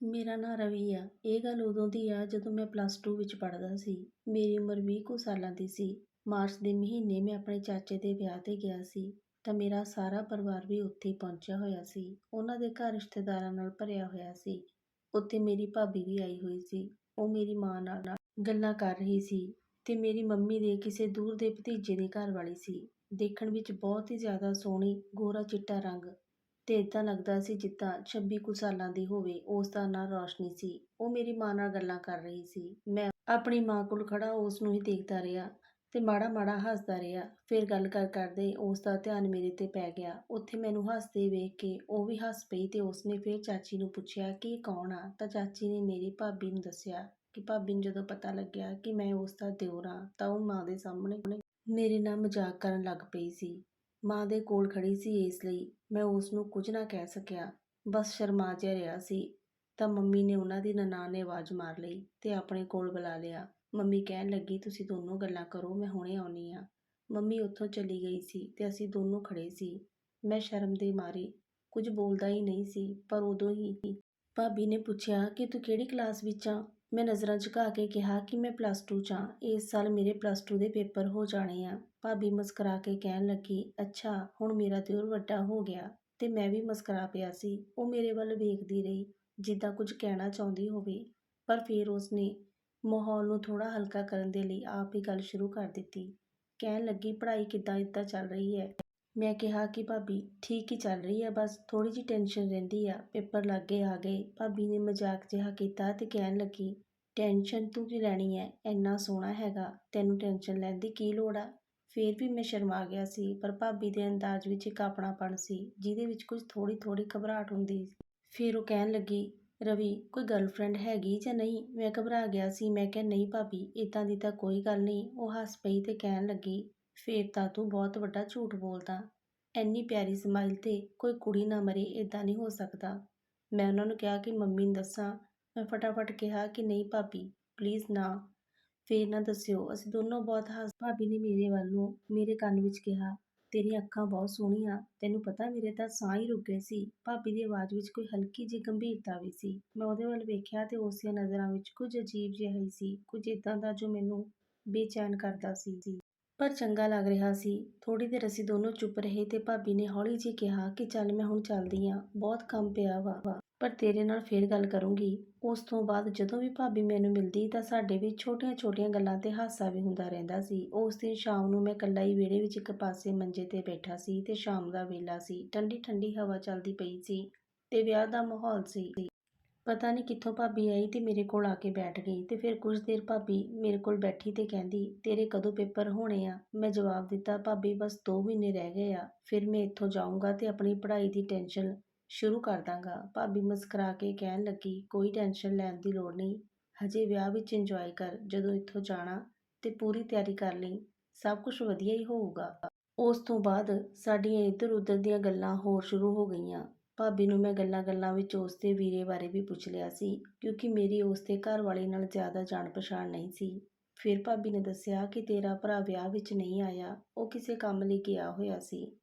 ਮੇਰਾ ਨਾਂ ਰਵੀ ਆ। ਇਹ ਗੱਲ ਉਦੋਂ ਦੀ ਆ ਜਦੋਂ ਮੈਂ ਪਲੱਸ 2 ਵਿੱਚ ਪੜ੍ਹਦਾ ਸੀ। ਮੇਰੀ ਉਮਰ 20 ਕੁ ਸਾਲਾਂ ਦੀ ਸੀ। ਮਾਰਚ ਦੇ ਮਹੀਨੇ ਮੈਂ ਆਪਣੇ ਚਾਚੇ ਦੇ ਵਿਆਹ 'ਤੇ ਗਿਆ ਸੀ। ਤਾਂ ਮੇਰਾ ਸਾਰਾ ਪਰਿਵਾਰ ਵੀ ਉੱਥੇ ਪਹੁੰਚਿਆ ਹੋਇਆ ਸੀ। ਉਹਨਾਂ ਦੇ ਘਰ ਰਿਸ਼ਤੇਦਾਰਾਂ ਨਾਲ ਭਰਿਆ ਹੋਇਆ ਸੀ। ਉੱਥੇ ਮੇਰੀ ਭਾਬੀ ਵੀ ਆਈ ਹੋਈ ਸੀ। ਉਹ ਮੇਰੀ ਮਾਂ ਨਾਲ ਗੱਲਾਂ ਕਰ ਰਹੀ ਸੀ ਤੇ ਮੇਰੀ ਮੰਮੀ ਦੇ ਕਿਸੇ ਦੂਰ ਦੇ ਭਤੀਜੇ ਦੇ ਘਰ ਵਾਲੀ ਸੀ। ਦੇਖਣ ਵਿੱਚ ਬਹੁਤ ਹੀ ਜ਼ਿਆਦਾ ਸੋਹਣੀ, ਗੋਰਾ ਚਿੱਟਾ ਰੰਗ ਤੇ ਏਦਾਂ ਲੱਗਦਾ ਸੀ ਜਿੱਦਾਂ 26 ਕੁ ਸਾਲਾਂ ਦੀ ਹੋਵੇ, ਉਸ ਦਾ ਨਾਂ ਰੋਸ਼ਨੀ ਸੀ। ਉਹ ਮੇਰੀ ਮਾਂ ਨਾਲ ਗੱਲਾਂ ਕਰ ਰਹੀ ਸੀ। ਮੈਂ ਆਪਣੀ ਮਾਂ ਕੋਲ ਖੜਾ ਉਸ ਨੂੰ ਹੀ ਦੇਖਦਾ ਰਿਹਾ ਤੇ ਮਾੜਾ ਮਾੜਾ ਹੱਸਦਾ ਰਿਹਾ। ਫਿਰ ਗੱਲ ਕਰ ਕਰਦੇ ਉਸ ਦਾ ਧਿਆਨ ਮੇਰੇ ਤੇ ਪੈ ਗਿਆ। ਉੱਥੇ ਮੈਨੂੰ ਹੱਸਦੇ ਵੇਖ ਕੇ ਉਹ ਵੀ ਹੱਸ ਪਈ ਤੇ ਉਸਨੇ ਫਿਰ ਚਾਚੀ ਨੂੰ ਪੁੱਛਿਆ ਕਿ ਇਹ ਕੌਣ ਆ? ਤਾਂ ਚਾਚੀ ਨੇ ਮੇਰੀ ਭਾਬੀ ਨੂੰ ਦੱਸਿਆ ਕਿ ਭਾਬੀ ਨੂੰ ਜਦੋਂ ਪਤਾ ਲੱਗਿਆ ਕਿ ਮੈਂ ਉਸ ਦਾ ਦਿਓਰ ਹਾਂ ਤਾਂ ਉਹ ਮਾਂ ਦੇ ਸਾਹਮਣੇ ਮੇਰੇ ਨਾਲ ਮਜ਼ਾਕ ਕਰਨ ਲੱਗ ਪਈ ਸੀ। ਮਾਂ ਦੇ ਕੋਲ ਖੜੀ ਸੀ ਇਸ ਲਈ ਮੈਂ ਉਸ ਨੂੰ ਕੁਝ ਨਾ ਕਹਿ ਸਕਿਆ। ਬਸ ਸ਼ਰਮਾ ਜਿਹਾ ਰਿਹਾ ਸੀ। ਤਾਂ ਮੰਮੀ ਨੇ ਉਹਨਾਂ ਦੀ ਨਨਾਣ ਨੇ ਆਵਾਜ਼ ਮਾਰ ਲਈ ਤੇ ਆਪਣੇ ਕੋਲ ਬੁਲਾ ਲਿਆ। ਮੰਮੀ ਕਹਿਣ ਲੱਗੀ, ਤੁਸੀਂ ਦੋਨੋਂ ਗੱਲਾਂ ਕਰੋ, ਮੈਂ ਹੁਣੇ ਆਉਣੀ ਆ। ਮੰਮੀ ਉੱਥੋਂ ਚਲੀ ਗਈ ਸੀ ਤੇ ਅਸੀਂ ਦੋਨੋਂ ਖੜੇ ਸੀ। ਮੈਂ ਸ਼ਰਮ ਦੇ ਮਾਰੇ। ਕੁਝ ਬੋਲਦਾ ਹੀ ਨਹੀਂ ਸੀ, ਪਰ ਉਦੋਂ ਹੀ ਭਾਬੀ ਨੇ ਪੁੱਛਿਆ, ਕਿ ਤੂੰ ਕਿਹੜੀ ਕਲਾਸ ਵਿੱਚ ਆ? ਮੈਂ ਨਜ਼ਰਾਂ ਝੁਕਾ ਕੇ ਕਿਹਾ ਕਿ ਮੈਂ ਪਲੱਸ 2 'ਚ ਹਾਂ ਇਸ ਸਾਲ ਮੇਰੇ ਪਲੱਸ 2 ਦੇ ਪੇਪਰ ਹੋ ਜਾਣੇ ਆ। ਭਾਬੀ ਮੁਸਕਰਾ ਕੇ ਕਹਿਣ ਲੱਗੀ, ਅੱਛਾ, ਹੁਣ ਮੇਰਾ ਦਿਓਰ ਵੱਡਾ ਹੋ ਗਿਆ ਤੇ ਮੈਂ ਵੀ ਮੁਸਕਰਾ ਪਿਆ ਸੀ। ਉਹ ਮੇਰੇ ਵੱਲ ਵੇਖਦੀ ਰਹੀ, ਜਿੱਦਾਂ ਕੁਝ ਕਹਿਣਾ ਚਾਹੁੰਦੀ ਹੋਵੇ। ਪਰ ਫਿਰ ਉਸਨੇ ਮਾਹੌਲ ਨੂੰ ਥੋੜਾ ਹਲਕਾ ਕਰਨ ਦੇ ਲਈ ਆਪ ਹੀ ਗੱਲ ਸ਼ੁਰੂ ਕਰ ਦਿੱਤੀ। ਕਹਿਣ ਲੱਗੀ, ਪੜ੍ਹਾਈ ਕਿੱਦਾਂ ਇੱਦਾਂ ਚੱਲ ਰਹੀ ਹੈ? ਮੈਂ ਕਿਹਾ ਕਿ, ਭਾਬੀ, ਠੀਕ ਹੀ ਚੱਲ ਰਹੀ ਹੈ, ਬਸ ਥੋੜੀ ਜਿਹੀ ਟੈਨਸ਼ਨ ਰਹਿੰਦੀ ਆ। ਪੇਪਰ ਲੱਗੇ ਆ ਗਏ। ਭਾਬੀ ਨੇ ਮਜ਼ਾਕ ਜਿਹਾ ਕੀਤਾ ਤੇ ਕਹਿਣ ਲੱਗੀ, ਟੈਨਸ਼ਨ ਤੂੰ ਕੀ ਲੈਣੀ ਹੈ? ਇੰਨਾ ਸੋਹਣਾ ਹੈਗਾ, ਤੈਨੂੰ ਟੈਨਸ਼ਨ ਲੈਣ ਦੀ ਕੀ ਲੋੜ ਆ? ਫਿਰ ਵੀ ਮੈਂ ਸ਼ਰਮਾ ਗਿਆ ਸੀ, ਪਰ ਭਾਬੀ ਦੇ ਅੰਦਾਜ਼ ਵਿੱਚ ਇੱਕ ਆਪਣਾਪਣ ਸੀ, ਜਿਹਦੇ ਵਿੱਚ ਕੁਝ ਥੋੜ੍ਹੀ ਥੋੜ੍ਹੀ ਘਬਰਾਹਟ ਹੁੰਦੀ ਸੀ। ਫਿਰ ਉਹ ਕਹਿਣ ਲੱਗੀ, ਰਵੀ, ਕੋਈ ਗਰਲਫ੍ਰੈਂਡ ਹੈਗੀ ਜਾਂ ਨਹੀਂ? ਮੈਂ ਘਬਰਾ ਗਿਆ ਸੀ, ਮੈਂ ਕਿਹਾ, ਨਹੀਂ ਭਾਬੀ ਇਦਾਂ ਦੀ ਤਾਂ ਕੋਈ ਗੱਲ ਨਹੀਂ। ਉਹ ਹੱਸ ਪਈ ਤੇ ਕਹਿਣ ਲੱਗੀ, ਫੇਰ ਤਾਂ ਤੂੰ ਬਹੁਤ ਵੱਡਾ ਝੂਠ ਬੋਲਦਾ। ਐਨੀ ਪਿਆਰੀ ਸਮਾਈਲ ਤੇ ਕੋਈ ਕੁੜੀ ਨਾ ਮਰੇ ਇਦਾਂ ਨਹੀਂ ਹੋ ਸਕਦਾ। ਮੈਂ ਉਹਨਾਂ ਨੂੰ ਕਿਹਾ ਕਿ, ਮੰਮੀ ਨੂੰ ਦੱਸਾਂ। ਮੈਂ ਫਟਾਫਟ ਕਿਹਾ ਕਿ, ਨਹੀਂ ਭਾਬੀ ਪਲੀਜ਼ ਨਾ। ਫੇਰ ਨਾ ਦੱਸਿਓ। ਅਸੀਂ ਦੋਨੋਂ ਬਹੁਤ ਹੱਸ, ਭਾਬੀ ਨੇ ਮੇਰੇ ਵੱਲ ਨੂੰ ਮੇਰੇ ਕੰਨ ਵਿੱਚ ਕਿਹਾ, ਤੇਰੀਆਂ ਅੱਖਾਂ ਬਹੁਤ ਸੋਹਣੀਆਂ, ਤੈਨੂੰ ਪਤਾ ਮੇਰੇ ਤਾਂ ਸਾਹ ਹੀ ਰੁਕ ਗਏ ਸੀ। ਭਾਬੀ ਦੀ ਆਵਾਜ਼ ਵਿੱਚ ਕੋਈ ਹਲਕੀ ਜਿਹੀ ਗੰਭੀਰਤਾ ਵੀ ਸੀ। ਮੈਂ ਉਹਦੇ ਵੱਲ ਵੇਖਿਆ ਤੇ ਉਸ ਦੀਆਂ ਨਜ਼ਰਾਂ ਵਿੱਚ ਕੁਝ ਅਜੀਬ ਜਿਹਾ ਹੀ ਸੀ, ਕੁਝ ਇਦਾਂ ਦਾ ਜੋ ਮੈਨੂੰ ਬੇਚੈਨ ਕਰਦਾ ਸੀ। ਪਰ ਚੰਗਾ ਲੱਗ ਰਿਹਾ ਸੀ। ਥੋੜੀ ਦੇਰ ਅਸੀਂ ਦੋਨੋਂ ਚੁੱਪ ਰਹੇ ਤੇ ਭਾਬੀ ਨੇ ਹੌਲੀ ਜਿਹੀ ਕਿਹਾ ਕਿ ਚੱਲ ਮੈਂ ਹੁਣ ਚੱਲਦੀ ਆਂ, ਬਹੁਤ ਕੰਮ ਪਿਆ ਵਾ। ਪਰ ਤੇਰੇ ਨਾਲ ਫੇਰ ਗੱਲ ਕਰੂੰਗੀ। ਉਸ ਤੋਂ ਬਾਅਦ ਜਦੋਂ ਵੀ ਭਾਬੀ ਮੈਨੂੰ ਮਿਲਦੀ ਤਾਂ ਸਾਡੇ ਵਿੱਚ ਛੋਟੀਆਂ-ਛੋਟੀਆਂ ਗੱਲਾਂ ਤੇ ਹਾਸਾ ਵੀ ਹੁੰਦਾ ਰਹਿੰਦਾ ਸੀ। ਉਸ ਦਿਨ ਸ਼ਾਮ ਨੂੰ ਮੈਂ ਇਕੱਲਾ ਹੀ ਵਿਹੜੇ ਵਿੱਚ ਇੱਕ ਪਾਸੇ ਮੰਜੇ ਤੇ ਬੈਠਾ ਸੀ ਤੇ ਸ਼ਾਮ ਦਾ ਵੇਲਾ ਸੀ। ਠੰਡੀ-ਠੰਡੀ ਹਵਾ ਚੱਲਦੀ ਪਈ ਸੀ ਤੇ ਵਿਆਹ ਦਾ ਮਾਹੌਲ ਸੀ। ਪਤਾ ਨਹੀਂ ਕਿੱਥੋਂ ਭਾਬੀ ਆਈ ਤੇ ਮੇਰੇ ਕੋਲ ਆ ਕੇ ਬੈਠ ਗਈ ਤੇ ਫਿਰ ਕੁਝ ਦੇਰ ਭਾਬੀ ਮੇਰੇ ਕੋਲ ਬੈਠੀ ਤੇ ਕਹਿੰਦੀ, ਤੇਰੇ ਕਦੋਂ ਪੇਪਰ ਹੋਣੇ ਆ? ਮੈਂ ਜਵਾਬ ਦਿੱਤਾ, ਭਾਬੀ ਬਸ 2 ਮਹੀਨੇ ਰਹਿ ਗਏ ਆ। ਫਿਰ ਮੈਂ ਇੱਥੋਂ ਜਾਊਂਗਾ ਤੇ ਆਪਣੀ ਪੜ੍ਹਾਈ ਦੀ ਟੈਨਸ਼ਨ ਸ਼ੁਰੂ ਕਰ ਦਾਂਗਾ। ਭਾਬੀ ਮੁਸਕਰਾ ਕੇ ਕਹਿਣ ਲੱਗੀ, ਕੋਈ ਟੈਨਸ਼ਨ ਲੈਣ ਦੀ ਲੋੜ ਨਹੀਂ। ਹਜੇ ਵਿਆਹ ਵਿੱਚ ਇੰਜੋਏ ਕਰ। ਜਦੋਂ ਇੱਥੋਂ ਜਾਣਾ ਤੇ ਪੂਰੀ ਤਿਆਰੀ ਕਰ ਲਈ, ਸਭ ਕੁਝ ਵਧੀਆ ਹੀ ਹੋਊਗਾ। ਉਸ ਤੋਂ ਬਾਅਦ ਸਾਡੀਆਂ ਇੱਧਰ ਉੱਧਰ ਦੀਆਂ ਗੱਲਾਂ ਹੋਰ ਸ਼ੁਰੂ ਹੋ ਗਈਆਂ। ਭਾਬੀ ਨੂੰ ਮੈਂ ਗੱਲਾਂ-ਗੱਲਾਂ ਵਿੱਚ ਉਸ ਦੇ ਵੀਰੇ ਬਾਰੇ ਵੀ ਪੁੱਛ ਲਿਆ ਸੀ, ਕਿਉਂਕਿ ਮੇਰੀ ਉਸ ਦੇ ਘਰ ਵਾਲੇ ਨਾਲ ਜ਼ਿਆਦਾ ਜਾਣ ਪਛਾਣ ਨਹੀਂ ਸੀ। ਫਿਰ ਭਾਬੀ ਨੇ ਦੱਸਿਆ ਕਿ ਤੇਰਾ ਭਰਾ ਵਿਆਹ ਵਿੱਚ ਨਹੀਂ ਆਇਆ, ਉਹ ਕਿਸੇ ਕੰਮ ਲਈ ਗਿਆ ਹੋਇਆ ਸੀ।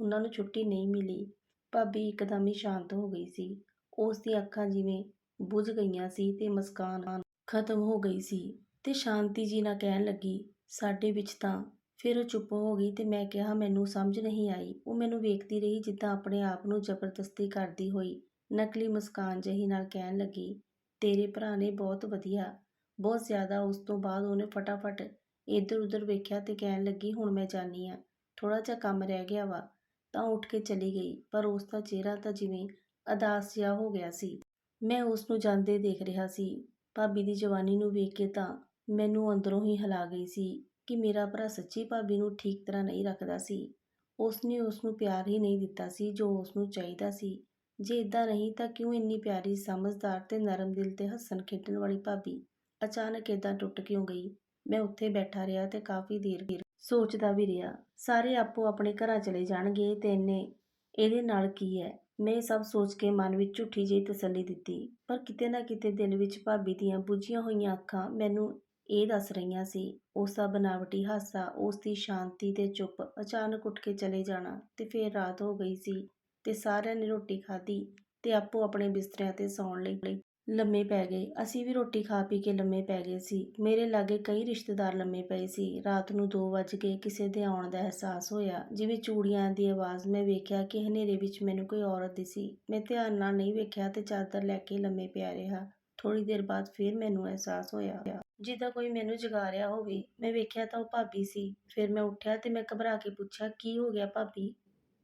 ਉਹਨਾਂ ਨੂੰ ਛੁੱਟੀ ਨਹੀਂ ਮਿਲੀ। ਭਾਬੀ ਇੱਕਦਮ ਹੀ ਸ਼ਾਂਤ ਹੋ ਗਈ ਸੀ। ਉਸ ਦੀਆਂ ਅੱਖਾਂ ਜਿਵੇਂ ਬੁਝ ਗਈਆਂ ਸੀ ਤੇ ਮੁਸਕਾਨ ਖਤਮ ਹੋ ਗਈ ਸੀ ਤੇ ਸ਼ਾਂਤੀ ਜੀ ਨਾਲ ਕਹਿਣ ਲੱਗੀ, ਸਾਡੇ ਵਿੱਚ ਤਾਂ ਫਿਰ ਉਹ ਚੁੱਪ ਹੋ ਗਈ ਤੇ ਮੈਂ ਕਿਹਾ, ਮੈਨੂੰ ਸਮਝ ਨਹੀਂ ਆਈ। ਉਹ ਮੈਨੂੰ ਵੇਖਦੀ ਰਹੀ ਜਿੱਦਾਂ ਆਪਣੇ ਆਪ ਨੂੰ ਜ਼ਬਰਦਸਤੀ ਕਰਦੀ ਹੋਈ। ਨਕਲੀ ਮੁਸਕਾਨ ਜਿਹੀ ਨਾਲ ਕਹਿਣ ਲੱਗੀ, ਤੇਰੇ ਭਰਾ ਨੇ ਬਹੁਤ ਵਧੀਆ, ਬਹੁਤ ਜ਼ਿਆਦਾ ਉਸ ਤੋਂ ਬਾਅਦ ਉਹਨੇ ਫਟਾਫਟ ਇੱਧਰ ਉੱਧਰ ਵੇਖਿਆ ਤੇ ਕਹਿਣ ਲੱਗੀ, ਹੁਣ ਮੈਂ ਜਾਣੀ ਆ। ਥੋੜਾ ਜਿਹਾ ਕੰਮ ਰਹਿ ਗਿਆ ਵਾ। ਤਾਂ ਉੱਠ ਕੇ ਚਲੀ ਗਈ, ਪਰ ਉਸ ਦਾ ਚਿਹਰਾ ਤਾਂ ਜਿਵੇਂ ਅਦਾਸ ਜਿਹਾ ਹੋ ਗਿਆ ਸੀ। ਮੈਂ ਉਸ ਨੂੰ ਜਾਂਦੇ ਦੇਖ ਰਿਹਾ ਸੀ। ਭਾਬੀ ਦੀ ਜਵਾਨੀ ਨੂੰ ਵੇਖ ਕੇ ਤਾਂ ਮੈਨੂੰ ਅੰਦਰੋਂ ਹੀ ਹਿਲਾ ਗਈ ਸੀ ਕਿ ਮੇਰਾ ਭਰਾ ਸੱਚੀ ਭਾਬੀ ਨੂੰ ਠੀਕ ਤਰ੍ਹਾਂ ਨਹੀਂ ਰੱਖਦਾ ਸੀ। ਉਸ ਨੇ ਉਸ ਨੂੰ ਪਿਆਰ ਹੀ ਨਹੀਂ ਦਿੱਤਾ ਸੀ ਜੋ ਉਸ ਨੂੰ ਚਾਹੀਦਾ ਸੀ। ਜੇ ਇਦਾਂ ਨਹੀਂ ਤਾਂ ਕਿਉਂ ਇੰਨੀ ਪਿਆਰੀ, ਸਮਝਦਾਰ ਤੇ ਨਰਮ ਦਿਲ ਤੇ ਹੱਸਣ ਖੇਡਣ ਵਾਲੀ ਭਾਬੀ ਅਚਾਨਕ ਇਦਾਂ ਟੁੱਟ ਕਿਉਂ ਗਈ? ਮੈਂ ਉੱਥੇ ਬੈਠਾ ਰਿਹਾ ਤੇ ਕਾਫੀ ਦੇਰ ਸੋਚਦਾ ਵੀ ਰਿਹਾ, ਸਾਰੇ ਆਪੋ ਆਪਣੇ ਘਰਾਂ ਚਲੇ ਜਾਣਗੇ ਤੇ ਇਹਨੇ ਇਹਦੇ ਨਾਲ ਕੀ ਹੈ? ਮੈਂ ਸਭ ਸੋਚ ਕੇ ਮਨ ਵਿੱਚ ਝੂਠੀ ਜਿਹੀ ਤਸੱਲੀ ਦਿੱਤੀ, ਪਰ ਕਿਤੇ ਨਾ ਕਿਤੇ ਦਿਲ ਵਿੱਚ ਭਾਬੀ ਦੀਆਂ ਬੁੱਝੀਆਂ ਹੋਈਆਂ ਅੱਖਾਂ ਮੈਨੂੰ ਇਹ ਦੱਸ ਰਹੀਆਂ ਸੀ, ਉਸ ਦਾ ਬਨਾਵਟੀ ਹਾਸਾ, ਉਸ ਦੀ ਸ਼ਾਂਤੀ ਤੇ ਚੁੱਪ, ਅਚਾਨਕ ਉੱਠ ਕੇ ਚਲੇ ਜਾਣਾ ਤੇ ਫੇਰ ਰਾਤ ਹੋ ਗਈ ਸੀ ਤੇ ਸਾਰਿਆਂ ਨੇ ਰੋਟੀ ਖਾਧੀ ਤੇ ਆਪੋ ਆਪਣੇ ਬਿਸਤਰਿਆਂ ਤੇ ਸੌਣ ਲਈ। ਲੰਮੇ ਪੈ ਗਏ। ਅਸੀਂ ਵੀ ਰੋਟੀ ਖਾ ਪੀ ਕੇ ਲੰਮੇ ਪੈ ਗਏ ਸੀ। ਮੇਰੇ ਲਾਗੇ ਕਈ ਰਿਸ਼ਤੇਦਾਰ ਲੰਮੇ ਪਏ ਸੀ। ਰਾਤ ਨੂੰ 2 ਵੱਜ ਕੇ ਕਿਸੇ ਦੇ ਆਉਣ ਦਾ ਅਹਿਸਾਸ ਹੋਇਆ। ਜਿਵੇਂ ਚੂੜੀਆਂ ਦੀ ਆਵਾਜ਼ ਮੈਂ ਵੇਖਿਆ ਕਿ ਹਨੇਰੇ ਵਿੱਚ ਮੈਨੂੰ ਕੋਈ ਔਰਤ ਦਿਸੀ। ਮੈਂ ਧਿਆਨ ਨਾਲ ਨਹੀਂ ਵੇਖਿਆ ਤੇ ਚਾਦਰ ਲੈ ਕੇ ਲੰਮੇ ਪਿਆ ਰਿਹਾ। ਥੋੜੀ ਦੇਰ ਬਾਅਦ ਫਿਰ ਮੈਨੂੰ ਅਹਿਸਾਸ ਹੋਇਆ। ਜਿੱਦਾਂ ਕੋਈ ਮੈਨੂੰ ਜਗਾ ਰਿਹਾ ਹੋਵੇ, ਮੈਂ ਵੇਖਿਆ ਤਾਂ ਉਹ ਭਾਬੀ ਸੀ। ਫਿਰ ਮੈਂ ਉੱਠਿਆ ਤੇ ਮੈਂ ਘਬਰਾ ਕੇ ਪੁੱਛਿਆ, ਕੀ ਹੋ ਗਿਆ ਭਾਬੀ?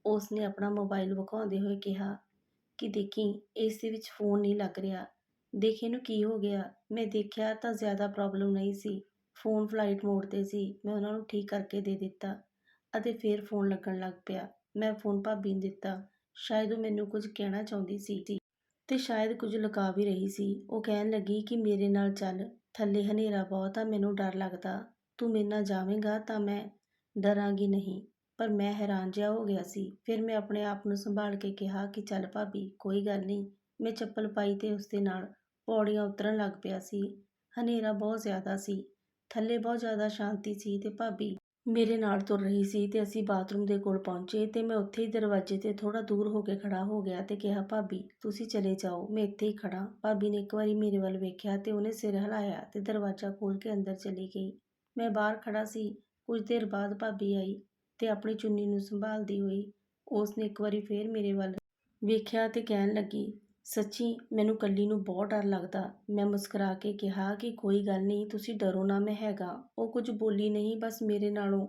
ਉਸ ਨੇ ਆਪਣਾ ਮੋਬਾਈਲ ਵਿਖਾਉਂਦੇ ਹੋਏ ਕਿਹਾ ਕਿ, ਦੇਖੀ, ਇਸ ਦੇ ਵਿੱਚ ਫੋਨ ਨਹੀਂ ਲੱਗ ਰਿਹਾ। ਦੇਖੇ ਨੂੰ ਕੀ ਹੋ ਗਿਆ। ਮੈਂ ਦੇਖਿਆ ਤਾਂ ਜ਼ਿਆਦਾ ਪ੍ਰੋਬਲਮ ਨਹੀਂ ਸੀ। ਫੋਨ ਫਲਾਈਟ ਮੋਡ ਤੇ ਸੀ। ਮੈਂ ਉਹਨਾਂ ਨੂੰ ਠੀਕ ਕਰਕੇ ਦੇ ਦਿੱਤਾ ਅਤੇ ਫਿਰ ਫੋਨ ਲੱਗਣ ਲੱਗ ਪਿਆ। ਮੈਂ ਫੋਨ ਭਾਬੀ ਨੂੰ ਦਿੱਤਾ। ਸ਼ਾਇਦ ਉਹ ਮੈਨੂੰ ਕੁਝ ਕਹਿਣਾ ਚਾਹੁੰਦੀ ਸੀ। ਅਤੇ ਸ਼ਾਇਦ ਕੁਝ ਲੁਕਾ ਵੀ ਰਹੀ ਸੀ। ਉਹ ਕਹਿਣ ਲੱਗੀ ਕਿ ਮੇਰੇ ਨਾਲ ਚੱਲ। ਥੱਲੇ ਹਨੇਰਾ ਬਹੁਤ ਆ, ਮੈਨੂੰ ਡਰ ਲੱਗਦਾ। ਤੂੰ ਮੇਰੇ ਨਾਲ ਜਾਵੇਂਗਾ ਤਾਂ ਮੈਂ ਡਰਾਂਗੀ ਨਹੀਂ। ਪਰ ਮੈਂ ਹੈਰਾਨ ਜਿਹਾ ਹੋ ਗਿਆ ਸੀ। ਫਿਰ ਮੈਂ ਆਪਣੇ ਆਪ ਨੂੰ ਸੰਭਾਲ ਕੇ ਕਿਹਾ ਕਿ ਚੱਲ ਭਾਬੀ, ਕੋਈ ਗੱਲ ਨਹੀਂ। ਮੈਂ ਚੱਪਲ ਪਾਈ ਤੇ ਉਸ ਦੇ ਨਾਲ ਪੌੜੀਆਂ ਉਤਰਨ ਲੱਗ ਪਿਆ ਸੀ। ਹਨੇਰਾ ਬਹੁਤ ਜ਼ਿਆਦਾ ਸੀ। ਥੱਲੇ ਬਹੁਤ ਜ਼ਿਆਦਾ ਸ਼ਾਂਤੀ ਸੀ ਤੇ ਭਾਬੀ ਮੇਰੇ ਨਾਲ ਤੁਰ ਰਹੀ ਸੀ ਤੇ ਅਸੀਂ ਬਾਥਰੂਮ ਦੇ ਕੋਲ ਪਹੁੰਚੇ ਤੇ ਮੈਂ ਉੱਥੇ ਹੀ ਦਰਵਾਜ਼ੇ ਤੇ ਥੋੜਾ ਦੂਰ ਹੋ ਕੇ ਖੜਾ ਹੋ ਗਿਆ ਤੇ ਕਿਹਾ, ਭਾਬੀ, ਤੁਸੀਂ ਚਲੇ ਜਾਓ, ਮੈਂ ਇੱਥੇ ਹੀ ਖੜਾ ਭਾਬੀ ਨੇ ਇੱਕ ਵਾਰੀ ਮੇਰੇ ਵੱਲ ਵੇਖਿਆ ਤੇ ਉਹਨੇ ਸਿਰ ਹਿਲਾਇਆ ਤੇ ਦਰਵਾਜ਼ਾ ਖੋਲ ਕੇ ਅੰਦਰ ਚਲੀ ਗਈ। ਮੈਂ ਬਾਹਰ ਖੜਾ ਸੀ। ਕੁਝ ਦੇਰ ਬਾਅਦ ਭਾਬੀ ਆਈ ਤੇ ਆਪਣੀ ਚੁੰਨੀ ਨੂੰ ਸੰਭਾਲਦੀ ਹੋਈ ਉਸ ਨੇ ਇੱਕ ਵਾਰੀ ਫੇਰ ਮੇਰੇ ਵੱਲ ਵੇਖਿਆ ਤੇ ਕਹਿਣ ਲੱਗੀ ਸੱਚੀ ਮੈਨੂੰ ਇਕੱਲੀ ਨੂੰ ਬਹੁਤ ਡਰ ਲੱਗਦਾ। ਮੈਂ ਮੁਸਕਰਾ ਕੇ ਕਿਹਾ ਕਿ ਕੋਈ ਗੱਲ ਨਹੀਂ, ਤੁਸੀਂ ਡਰੋ ਨਾ ਮੈਂ ਹੈਗਾ। ਉਹ ਕੁਝ ਬੋਲੀ ਨਹੀਂ, ਬਸ ਮੇਰੇ ਨਾਲੋਂ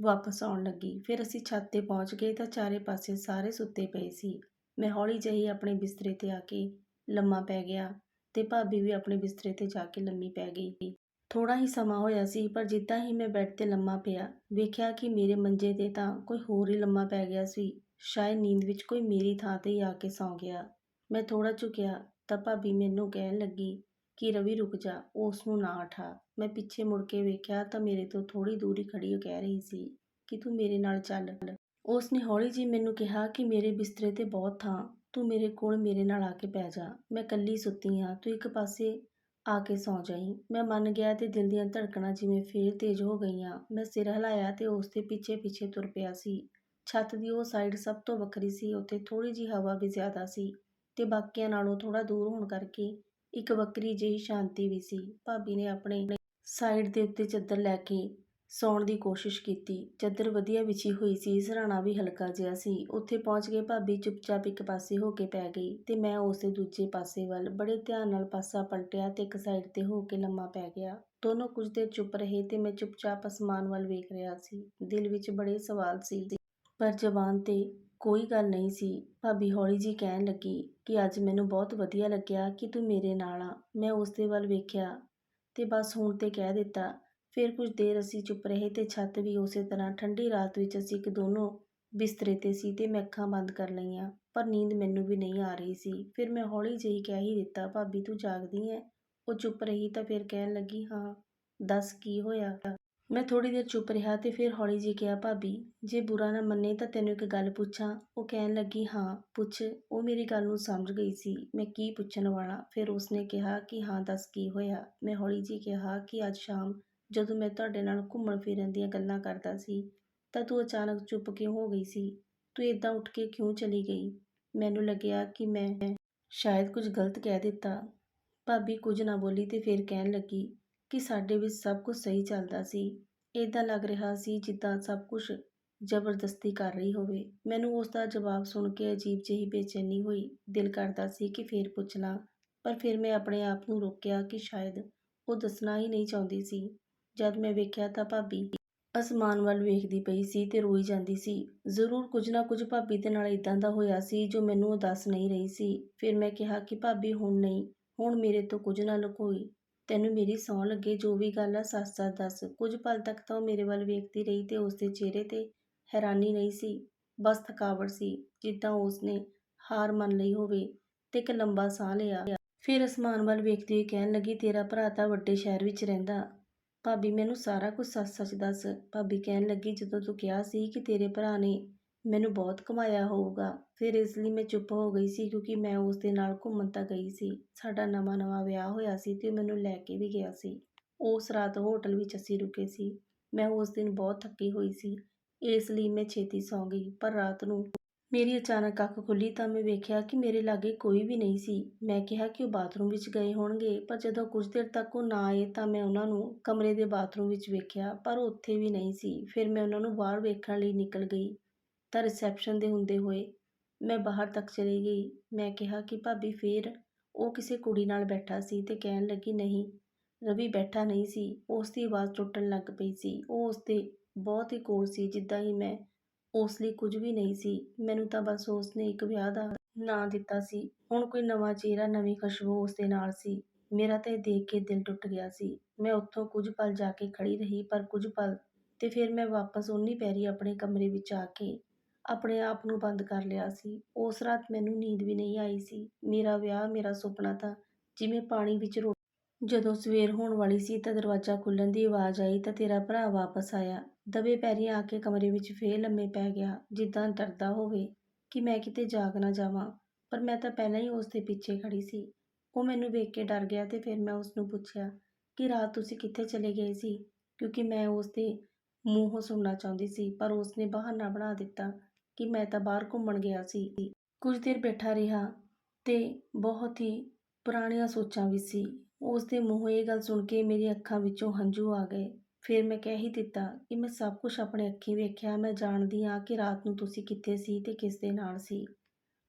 ਵਾਪਸ ਆਉਣ ਲੱਗੀ। ਫਿਰ ਅਸੀਂ ਛੱਤ ਤੇ ਪਹੁੰਚ ਗਏ ਤਾਂ ਚਾਰੇ ਪਾਸੇ ਸਾਰੇ ਸੁੱਤੇ ਪਏ ਸੀ। ਮੈਂ ਹੌਲੀ ਜਿਹੀ ਆਪਣੇ ਬਿਸਤਰੇ ਤੇ ਆ ਕੇ ਲੰਮਾ ਪੈ ਗਿਆ ਤੇ ਭਾਬੀ ਵੀ ਆਪਣੇ ਬਿਸਤਰੇ ਤੇ ਜਾ ਕੇ ਲੰਮੀ ਪੈ ਗਈ। ਥੋੜਾ ਹੀ ਸਮਾਂ ਹੋਇਆ ਸੀ, ਪਰ ਜਿੱਦਾਂ ਹੀ ਮੈਂ ਬੈੱਡ ਤੇ ਲੰਮਾ ਪਿਆ, ਵੇਖਿਆ ਕਿ ਮੇਰੇ ਮੰਜੇ ਤੇ ਤਾਂ ਕੋਈ ਹੋਰ ਹੀ ਲੰਮਾ ਪੈ ਗਿਆ ਸੀ। ਸ਼ਾਇਦ ਨੀਂਦ ਵਿੱਚ ਕੋਈ ਮੇਰੀ ਥਾਂ ਤੇ ਹੀ ਆ ਕੇ ਸੌਂ ਗਿਆ। ਮੈਂ ਥੋੜ੍ਹਾ ਝੁਕਿਆ ਤਾਂ ਭਾਬੀ ਮੈਨੂੰ ਕਹਿਣ ਲੱਗੀ ਕਿ ਰਵੀ ਰੁਕ ਜਾ ਉਸ ਨੂੰ ਨਾ ਉਠਾ। ਮੈਂ ਪਿੱਛੇ ਮੁੜ ਕੇ ਵੇਖਿਆ ਤਾਂ ਮੇਰੇ ਤੋਂ ਥੋੜੀ ਦੂਰੀ ਖੜੀ ਹੋ ਕਹਿ ਰਹੀ ਸੀ ਕਿ ਤੂੰ ਮੇਰੇ ਨਾਲ ਚੱਲ। ਉਸ ਨੇ ਹੌਲੀ ਜੀ ਮੈਨੂੰ ਕਿਹਾ ਕਿ ਮੇਰੇ ਬਿਸਤਰੇ ਤੇ ਬਹੁਤ ਥਾਂ, ਤੂੰ ਮੇਰੇ ਕੋਲ ਮੇਰੇ ਨਾਲ ਆ ਕੇ ਪੈ ਜਾ। ਮੈਂ ਕੱਲੀ ਸੁੱਤੀ ਹਾਂ, ਤੂੰ ਇੱਕ ਪਾਸੇ ਆ ਕੇ ਸੌ ਜਾਈ। ਮੈਂ ਮੰਨ ਗਿਆ ਤੇ ਦਿਲ ਦੀਆਂ ਧੜਕਣਾਂ ਜਿਵੇਂ ਫੇਰ ਤੇਜ਼ ਹੋ ਗਈਆਂ। ਮੈਂ ਸਿਰ ਹਿਲਾਇਆ ਤੇ ਉਸ ਦੇ ਪਿੱਛੇ ਪਿੱਛੇ ਤੁਰ ਪਿਆ ਸੀ। ਛੱਤ ਦੀ ਉਹ ਸਾਈਡ ਸਭ ਤੋਂ ਵੱਖਰੀ ਸੀ, ਉੱਥੇ ਥੋੜੀ ਜੀ ਹਵਾ ਵੀ ਜ਼ਿਆਦਾ ਸੀ। ਤੇ ਬਾਕੀਆਂ ਨਾਲੋਂ ਥੋੜਾ ਦੂਰ ਹੋਣ ਕਰਕੇ ਇੱਕ ਵੱਖਰੀ ਜਿਹੀ ਸ਼ਾਂਤੀ ਵੀ ਸੀ। ਭਾਬੀ ਨੇ ਆਪਣੇ ਸਾਈਡ ਦੇ ਉੱਤੇ ਚੱਦਰ ਲੈ ਕੇ ਸੌਣ ਦੀ ਕੋਸ਼ਿਸ਼ ਕੀਤੀ। ਚੱਦਰ ਵਧੀਆ ਵਿਛੀ ਹੋਈ ਸੀ, ਸਰਾਣਾ ਵੀ ਹਲਕਾ ਜਿਹਾ ਸੀ। ਉੱਥੇ ਪਹੁੰਚ ਕੇ ਭਾਬੀ ਚੁੱਪਚਾਪ ਇੱਕ ਪਾਸੇ ਹੋ ਕੇ ਪੈ ਗਈ ਤੇ ਮੈਂ ਉਸ ਦੂਜੇ ਪਾਸੇ ਵੱਲ ਬੜੇ ਧਿਆਨ ਨਾਲ ਪਾਸਾ ਪਲਟਿਆ ਤੇ ਇੱਕ ਸਾਈਡ ਤੇ ਹੋ ਕੇ ਲੰਮਾ ਪੈ ਗਿਆ। ਦੋਨੋਂ ਕੁਝ ਦੇਰ ਚੁੱਪ ਰਹੇ ਤੇ ਮੈਂ ਚੁੱਪਚਾਪ ਅਸਮਾਨ ਵੱਲ ਵੇਖ ਰਿਹਾ ਸੀ। ਦਿਲ ਵਿੱਚ ਬੜੇ ਸਵਾਲ ਸੀ। ਪਰ ਜ਼ਬਾਨ ਤੇ ਕੋਈ ਗੱਲ ਨਹੀਂ ਸੀ। ਭਾਬੀ ਹੌਲੀ ਜਿਹੀ ਕਹਿਣ ਲੱਗੀ ਕਿ ਅੱਜ ਮੈਨੂੰ ਬਹੁਤ ਵਧੀਆ ਲੱਗਿਆ ਕਿ ਤੂੰ ਮੇਰੇ ਨਾਲ ਆ। ਮੈਂ ਉਸ ਦੇ ਵੱਲ ਵੇਖਿਆ ਤੇ ਬਸ ਹੁਣ ਤੇ ਕਹਿ ਦਿੱਤਾ। ਫਿਰ ਕੁਝ ਦੇਰ ਅਸੀਂ ਚੁੱਪ ਰਹੇ ਤੇ ਛੱਤ ਵੀ ਉਸੇ ਤਰ੍ਹਾਂ ਠੰਡੀ ਰਾਤ ਵਿੱਚ ਅਸੀਂ ਇੱਕ ਦੋਨੋਂ ਬਿਸਤਰੇ ਤੇ ਸੀ ਤੇ ਮੈਂ ਅੱਖਾਂ ਬੰਦ ਕਰ ਲਈਆਂ, ਪਰ ਨੀਂਦ ਮੈਨੂੰ ਵੀ ਨਹੀਂ ਆ ਰਹੀ ਸੀ। ਫਿਰ ਮੈਂ ਹੌਲੀ ਜਿਹੀ ਕਹਿ ਹੀ ਦਿੱਤਾ, ਭਾਬੀ ਤੂੰ ਜਾਗਦੀ ਐ? ਉਹ ਚੁੱਪ ਰਹੀ ਤਾਂ ਫਿਰ ਕਹਿਣ ਲੱਗੀ, ਹਾਂ, ਦੱਸ ਕੀ ਹੋਇਆ? ਮੈਂ ਥੋੜੀ ਦੇਰ ਚੁੱਪ ਰਿਹਾ ਤੇ ਫਿਰ ਹੌਲੀ ਜਿਹੀ ਕਿਹਾ, ਭਾਬੀ, ਜੇ ਬੁਰਾ ਨਾ ਮੰਨੇ ਤਾਂ ਤੈਨੂੰ ਇੱਕ ਗੱਲ ਪੁੱਛਾਂ? ਉਹ ਕਹਿਣ ਲੱਗੀ, ਹਾਂ, ਪੁੱਛ। ਉਹ ਮੇਰੀ ਗੱਲ ਨੂੰ ਸਮਝ ਗਈ ਸੀ। ਮੈਂ ਕੀ ਪੁੱਛਣ ਵਾਲਾ? ਫਿਰ ਉਸਨੇ ਕਿਹਾ ਕਿ, ਹਾਂ, ਦੱਸ ਕੀ ਹੋਇਆ? ਮੈਂ ਹੌਲੀ ਜਿਹੀ ਕਿਹਾ ਕਿ ਅੱਜ ਸ਼ਾਮ ਜਦੋਂ ਮੈਂ ਤੁਹਾਡੇ ਨਾਲ ਘੁੰਮਣ ਫਿਰਨ ਦੀਆਂ ਗੱਲਾਂ ਕਰਦਾ ਸੀ, ਤਾਂ ਤੂੰ ਅਚਾਨਕ ਚੁੱਪ ਕਿਉਂ ਹੋ ਗਈ ਸੀ? ਤੂੰ ਇਦਾਂ ਉੱਠ ਕੇ ਕਿਉਂ ਚਲੀ ਗਈ? ਮੈਨੂੰ ਲੱਗਿਆ ਕਿ ਮੈਂ ਸ਼ਾਇਦ ਕੁਝ ਗਲਤ ਕਹਿ ਦਿੱਤਾ। ਭਾਬੀ ਕੁਝ ਨਾ ਬੋਲੀ ਤੇ ਫਿਰ ਕਹਿਣ ਲੱਗੀ ਕਿ ਸਾਡੇ ਵਿੱਚ ਸਭ ਕੁਝ ਸਹੀ ਚੱਲਦਾ ਸੀ। ਇੱਦਾਂ ਲੱਗ ਰਿਹਾ ਸੀ ਜਿੱਦਾਂ ਸਭ ਕੁਝ ਜ਼ਬਰਦਸਤੀ ਕਰ ਰਹੀ ਹੋਵੇ। ਮੈਨੂੰ ਉਸ ਦਾ ਜਵਾਬ ਸੁਣ ਕੇ ਅਜੀਬ ਜਿਹੀ ਬੇਚੈਨੀ ਹੋਈ। ਦਿਲ ਕਰਦਾ ਸੀ ਕਿ ਫੇਰ ਪੁੱਛ ਲਾਂ ਪਰ ਫਿਰ ਮੈਂ ਆਪਣੇ ਆਪ ਨੂੰ ਰੋਕਿਆ ਕਿ ਸ਼ਾਇਦ ਉਹ ਦੱਸਣਾ ਹੀ ਨਹੀਂ ਚਾਹੁੰਦੀ ਸੀ। ਜਦ ਮੈਂ ਵੇਖਿਆ ਤਾਂ ਭਾਬੀ ਅਸਮਾਨ ਵੱਲ ਵੇਖਦੀ ਪਈ ਸੀ ਤੇ ਰੋਈ ਜਾਂਦੀ ਸੀ। ਜ਼ਰੂਰ ਕੁਝ ਨਾ ਕੁਝ ਭਾਬੀ ਦੇ ਨਾਲ ਇਦਾਂ ਦਾ ਹੋਇਆ ਸੀ ਜੋ ਮੈਨੂੰ ਉਹ ਦੱਸ ਨਹੀਂ ਰਹੀ ਸੀ। ਫਿਰ ਮੈਂ ਕਿਹਾ ਕਿ ਭਾਬੀ ਹੁਣ ਨਹੀਂ, ਹੁਣ ਮੇਰੇ ਤੋਂ ਕੁਝ ਨਾ ਲੁਕੋਈ। ਤੈਨੂੰ ਮੇਰੀ ਸੌਂ ਲੱਗੇ ਜੋ ਵੀ ਗੱਲ ਆ ਸੱਚ-ਸੱਚ ਦੱਸ। ਕੁਝ ਪਲ ਤੱਕ ਤਾਂ ਉਹ ਮੇਰੇ ਵੱਲ ਵੇਖਦੀ ਰਹੀ ਤੇ ਉਸਦੇ ਚਿਹਰੇ ਤੇ ਹੈਰਾਨੀ ਨਹੀਂ ਸੀ, ਬਸ ਥਕਾਵਟ ਸੀ, ਜਿੱਦਾਂ ਉਸਨੇ ਹਾਰ ਮੰਨ ਲਈ ਹੋਵੇ ਤੇ ਇੱਕ ਲੰਬਾ ਸਾਹ ਲਿਆ। ਫਿਰ ਅਸਮਾਨ ਵੱਲ ਵੇਖਦੀ ਹੋਈ ਕਹਿਣ ਲੱਗੀ, ਤੇਰਾ ਭਰਾ ਤਾਂ ਵੱਡੇ ਸ਼ਹਿਰ ਵਿੱਚ ਰਹਿੰਦਾ। ਭਾਬੀ, ਮੈਨੂੰ ਸਾਰਾ ਕੁਝ ਸੱਚ-ਸੱਚ ਦੱਸ। ਭਾਬੀ ਕਹਿਣ ਲੱਗੀ, ਜਦੋਂ ਤੂੰ ਕਿਹਾ ਸੀ ਕਿ ਤੇਰੇ ਭਰਾ ਨੇ ਮੈਨੂੰ ਬਹੁਤ ਕਮਾਇਆ ਹੋਊਗਾ। ਫਿਰ ਇਸ ਲਈ ਮੈਂ ਚੁੱਪ ਹੋ ਗਈ ਸੀ ਕਿਉਂਕਿ ਮੈਂ ਉਸ ਦੇ ਨਾਲ ਘੁੰਮਣ ਤਾਂ ਗਈ ਸੀ। ਸਾਡਾ ਨਵਾਂ-ਨਵਾਂ ਵਿਆਹ ਹੋਇਆ ਸੀ ਤੇ ਮੈਨੂੰ ਲੈ ਕੇ ਵੀ ਗਿਆ ਸੀ। ਉਸ ਰਾਤ ਹੋਟਲ ਵਿੱਚ ਅਸੀਂ ਰੁਕੇ ਸੀ। ਮੈਂ ਉਸ ਦਿਨ ਬਹੁਤ ਥੱਕੀ ਹੋਈ ਸੀ। ਇਸ ਲਈ ਮੈਂ ਛੇਤੀ ਸੌਂ ਗਈ, ਪਰ ਰਾਤ ਨੂੰ ਮੇਰੀ ਅਚਾਨਕ ਅੱਖ ਖੁੱਲੀ ਤਾਂ ਮੈਂ ਵੇਖਿਆ ਕਿ ਮੇਰੇ ਲਾਗੇ ਕੋਈ ਵੀ ਨਹੀਂ ਸੀ। ਮੈਂ ਕਿਹਾ ਕਿ ਉਹ ਬਾਥਰੂਮ ਵਿੱਚ ਗਏ ਹੋਣਗੇ, ਪਰ ਜਦੋਂ ਕੁਝ ਦੇਰ ਤੱਕ ਉਹ ਨਾ ਆਏ ਤਾਂ ਮੈਂ ਉਹਨਾਂ ਨੂੰ ਕਮਰੇ ਦੇ ਬਾਥਰੂਮ ਵਿੱਚ ਵੇਖਿਆ, ਪਰ ਉਹ ਉੱਥੇ ਵੀ ਨਹੀਂ ਸੀ। ਫਿਰ ਮੈਂ ਉਹਨਾਂ ਨੂੰ ਬਾਹਰ ਵੇਖਣ ਲਈ ਨਿਕਲ ਗਈ। ਤਾਂ ਰਿਸੈਪਸ਼ਨ ਦੇ ਹੁੰਦੇ ਹੋਏ ਮੈਂ ਬਾਹਰ ਤੱਕ ਚਲੀ ਗਈ। ਮੈਂ ਕਿਹਾ ਕਿ ਭਾਬੀ ਫੇਰ ਉਹ ਕਿਸੇ ਕੁੜੀ ਨਾਲ ਬੈਠਾ ਸੀ ਤੇ ਕਹਿਣ ਲੱਗੀ, ਨਹੀਂ, ਰਵੀ ਬੈਠਾ ਨਹੀਂ ਸੀ। ਉਸ ਦੀ ਆਵਾਜ਼ ਟੁੱਟਣ ਲੱਗ ਪਈ ਸੀ। ਉਹ ਉਸ ਦੇ ਬਹੁਤ ਹੀ ਕੋਲ ਸੀ, ਜਿੱਦਾਂ ਹੀ ਮੈਂ ਉਸ ਲਈ ਕੁਝ ਵੀ ਨਹੀਂ ਸੀ। ਮੈਨੂੰ ਤਾਂ ਬਸ ਉਸ ਨੇ ਇੱਕ ਵਿਆਹ ਦਾ ਨਾਂ ਦਿੱਤਾ ਸੀ। ਹੁਣ ਕੋਈ ਨਵਾਂ ਚਿਹਰਾ, ਨਵੀਂ ਖੁਸ਼ਬੂ ਉਸ ਦੇ ਨਾਲ ਸੀ। ਮੇਰਾ ਤਾਂ ਇਹ ਦੇਖ ਕੇ ਦਿਲ ਟੁੱਟ ਗਿਆ ਸੀ। ਮੈਂ ਉੱਥੋਂ ਕੁਝ ਪਲ ਜਾ ਕੇ ਖੜੀ ਰਹੀ, ਪਰ ਕੁਝ ਪਲ ਤੇ ਫਿਰ ਮੈਂ ਵਾਪਸ ਉਨੀ ਪੈਰੀ ਆਪਣੇ ਕਮਰੇ ਵਿੱਚ ਆ ਕੇ ਆਪਣੇ ਆਪ ਨੂੰ ਬੰਦ ਕਰ ਲਿਆ ਸੀ। ਉਸ ਰਾਤ ਮੈਨੂੰ ਨੀਂਦ ਵੀ ਨਹੀਂ ਆਈ ਸੀ। ਮੇਰਾ ਵਿਆਹ, ਮੇਰਾ ਸੁਪਨਾ ਤਾਂ ਜਿਵੇਂ ਪਾਣੀ ਵਿੱਚ ਰੋ ਜਦੋਂ ਸਵੇਰ ਹੋਣ ਵਾਲੀ ਸੀ ਤਾਂ ਦਰਵਾਜ਼ਾ ਖੁੱਲ੍ਹਣ ਦੀ ਆਵਾਜ਼ ਆਈ ਤਾਂ ਤੇਰਾ ਭਰਾ ਵਾਪਸ ਆਇਆ। ਦਬੇ ਪੈਰੀਂ ਆ ਕੇ ਕਮਰੇ ਵਿੱਚ ਫੇਰ ਲੰਮੇ ਪੈ ਗਿਆ, ਜਿੱਦਾਂ ਡਰਦਾ ਹੋਵੇ ਕਿ ਮੈਂ ਕਿਤੇ ਜਾਗ ਨਾ ਜਾਵਾਂ। ਪਰ ਮੈਂ ਤਾਂ ਪਹਿਲਾਂ ਹੀ ਉਸ ਦੇ ਪਿੱਛੇ ਖੜੀ ਸੀ। ਉਹ ਮੈਨੂੰ ਵੇਖ ਕੇ ਡਰ ਗਿਆ ਤੇ ਫਿਰ ਮੈਂ ਉਸ ਨੂੰ ਪੁੱਛਿਆ ਕਿ ਰਾਤ ਤੁਸੀਂ ਕਿੱਥੇ ਚਲੇ ਗਏ ਸੀ? ਕਿਉਂਕਿ ਮੈਂ ਉਸ ਦੇ ਮੂੰਹੋਂ ਸੁਣਨਾ ਚਾਹੁੰਦੀ ਸੀ, ਪਰ ਉਸ ਨੇ ਬਹਾਨਾ ਬਣਾ ਦਿੱਤਾ। ਕਿ ਮੈਂ ਤਾਂ ਬਾਹਰ ਘੁੰਮਣ ਗਿਆ ਸੀ। ਕੁਝ ਦੇਰ ਬੈਠਾ ਰਿਹਾ ਤੇ ਬਹੁਤ ਹੀ ਪੁਰਾਣੀਆਂ ਸੋਚਾਂ ਵਿੱਚ ਸੀ। ਉਸ ਦੇ ਮੂੰਹੋਂ ਇਹ ਗੱਲ ਸੁਣ ਕੇ ਮੇਰੀ ਅੱਖਾਂ ਵਿੱਚੋਂ ਹੰਝੂ ਆ ਗਏ। ਫਿਰ ਮੈਂ ਕਹਿ ਹੀ ਦਿੱਤਾ ਕਿ ਮੈਂ ਸਭ ਕੁਝ ਆਪਣੇ ਅੱਖੀਂ ਵੇਖਿਆ। ਮੈਂ ਜਾਣਦੀ ਹਾਂ ਕਿ ਰਾਤ ਨੂੰ ਤੁਸੀਂ ਕਿੱਥੇ ਸੀ ਤੇ ਕਿਸ ਦੇ ਨਾਲ ਸੀ।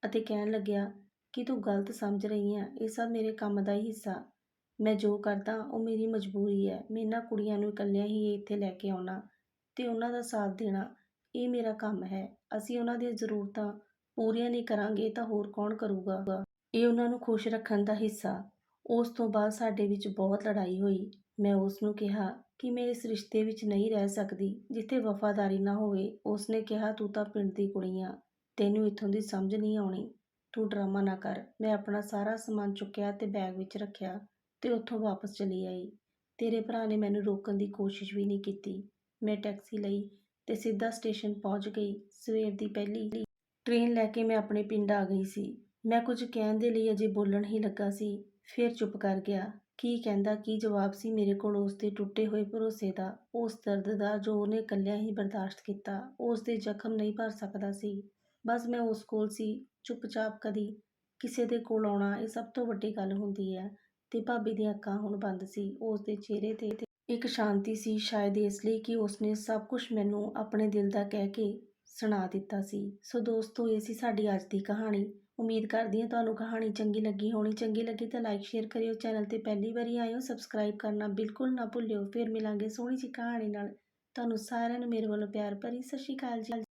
ਅਤੇ ਕਹਿਣ ਲੱਗਿਆ ਕਿ ਤੂੰ ਗਲਤ ਸਮਝ ਰਹੀ ਹੈ। ਇਹ ਸਭ ਮੇਰੇ ਕੰਮ ਦਾ ਹੀ ਹਿੱਸਾ। ਮੈਂ ਜੋ ਕਰਦਾ ਉਹ ਮੇਰੀ ਮਜਬੂਰੀ ਹੈ। ਮੈਂ ਇਹਨਾਂ ਕੁੜੀਆਂ ਨੂੰ ਇਕੱਲਿਆਂ ਹੀ ਇੱਥੇ ਲੈ ਕੇ ਆਉਣਾ ਤੇ ਉਹਨਾਂ ਦਾ ਸਾਥ ਦੇਣਾ। ਇਹ ਮੇਰਾ ਕੰਮ ਹੈ। ਅਸੀਂ ਉਹਨਾਂ ਦੀਆਂ ਜ਼ਰੂਰਤਾਂ ਪੂਰੀਆਂ ਨਹੀਂ ਕਰਾਂਗੇ ਤਾਂ ਹੋਰ ਕੌਣ ਕਰੂਗਾ? ਇਹ ਉਹਨਾਂ ਨੂੰ ਖੁਸ਼ ਰੱਖਣ ਦਾ ਹਿੱਸਾ। ਉਸ ਤੋਂ ਬਾਅਦ ਸਾਡੇ ਵਿੱਚ ਬਹੁਤ ਲੜਾਈ ਹੋਈ। ਮੈਂ ਉਸ ਨੂੰ ਕਿਹਾ ਕਿ ਮੈਂ ਇਸ ਰਿਸ਼ਤੇ ਵਿੱਚ ਨਹੀਂ ਰਹਿ ਸਕਦੀ। ਜਿੱਥੇ ਵਫਾਦਾਰੀ ਨਾ ਹੋਵੇ, ਉਸ ਨੇ ਕਿਹਾ, ਤੂੰ ਤਾਂ ਪਿੰਡ ਦੀ ਕੁੜੀ ਆ। ਤੈਨੂੰ ਇੱਥੋਂ ਦੀ ਸਮਝ ਨਹੀਂ ਆਉਣੀ। ਤੂੰ ਡਰਾਮਾ ਨਾ ਕਰ। ਮੈਂ ਆਪਣਾ ਸਾਰਾ ਸਮਾਨ ਚੁੱਕਿਆ ਤੇ ਬੈਗ ਵਿੱਚ ਰੱਖਿਆ ਤੇ ਉੱਥੋਂ ਵਾਪਸ ਚਲੀ ਆਈ। ਤੇਰੇ ਭਰਾ ਨੇ ਮੈਨੂੰ ਰੋਕਣ ਦੀ ਕੋਸ਼ਿਸ਼ ਵੀ ਨਹੀਂ ਕੀਤੀ। ਮੈਂ ਟੈਕਸੀ ਲਈ ਤੇ ਸਿੱਧਾ ਸਟੇਸ਼ਨ ਪਹੁੰਚ ਗਈ ਸਵੇਰ ਦੀ ਪਹਿਲੀ। ਟ੍ਰੇਨ ਲੈ ਕੇ ਮੈਂ ਆਪਣੇ ਪਿੰਡ ਆ ਗਈ ਸੀ। ਮੈਂ ਕੁਝ ਕਹਿਣ ਦੇ ਲਈ ਅਜੇ ਬੋਲਣ ਹੀ ਲੱਗਾ ਸੀ। ਫਿਰ ਚੁੱਪ ਕਰ ਗਿਆ। ਕੀ ਕਹਿੰਦਾ, ਕੀ ਜਵਾਬ ਸੀ ਮੇਰੇ ਕੋਲ ਉਸ ਦੇ ਟੁੱਟੇ ਹੋਏ ਭਰੋਸੇ ਦਾ? ਉਸ ਦਰਦ ਦਾ ਜੋ ਉਹਨੇ ਇਕੱਲਿਆਂ ਹੀ ਬਰਦਾਸ਼ਤ ਕੀਤਾ, ਉਸ ਦੇ ਜ਼ਖਮ ਨਹੀਂ ਭਰ ਸਕਦਾ ਸੀ। ਬਸ ਮੈਂ ਉਸ ਕੋਲ ਸੀ, ਚੁੱਪਚਾਪ ਕਦੀ। ਕਿਸੇ ਦੇ ਕੋਲ ਆਉਣਾ ਇਹ ਸਭ ਤੋਂ ਵੱਡੀ ਗੱਲ ਹੁੰਦੀ ਹੈ ਤੇ ਭਾਬੀ ਦੀਆਂ ਅੱਖਾਂ ਹੁਣ ਬੰਦ ਸੀ। ਉਸ ਦੇ ਚਿਹਰੇ ਤੇ ਇੱਕ ਸ਼ਾਂਤੀ ਸੀ ਸ਼ਾਇਦ ਇਸ ਲਈ ਕਿ ਉਸਨੇ ਸਭ ਕੁਝ ਮੈਨੂੰ ਆਪਣੇ ਦਿਲ ਦਾ ਕਹਿ ਕੇ ਸੁਣਾ ਦਿੱਤਾ ਸੀ। ਸੋ ਦੋਸਤੋ, ਇਹ ਸੀ ਸਾਡੀ ਅੱਜ ਦੀ ਕਹਾਣੀ। ਉਮੀਦ ਕਰਦੀ ਹਾਂ ਤੁਹਾਨੂੰ ਕਹਾਣੀ ਚੰਗੀ ਲੱਗੀ ਹੋਣੀ। ਚੰਗੀ ਲੱਗੀ ਤਾਂ ਲਾਈਕ ਸ਼ੇਅਰ ਕਰਿਓ। ਚੈਨਲ ਤੇ ਪਹਿਲੀ ਵਾਰੀ ਆਇਓ ਸਬਸਕ੍ਰਾਈਬ ਕਰਨਾ ਬਿਲਕੁਲ ਨਾ ਭੁੱਲਿਓ। ਫਿਰ ਮਿਲਾਂਗੇ ਸੋਹਣੀ ਜਿਹੀ ਕਹਾਣੀ ਨਾਲ। ਤੁਹਾਨੂੰ ਸਾਰਿਆਂ ਨੂੰ ਮੇਰੇ ਵੱਲੋਂ ਪਿਆਰ ਭਰੀ ਸਤਿ ਸ਼੍ਰੀ ਅਕਾਲ ਜੀ।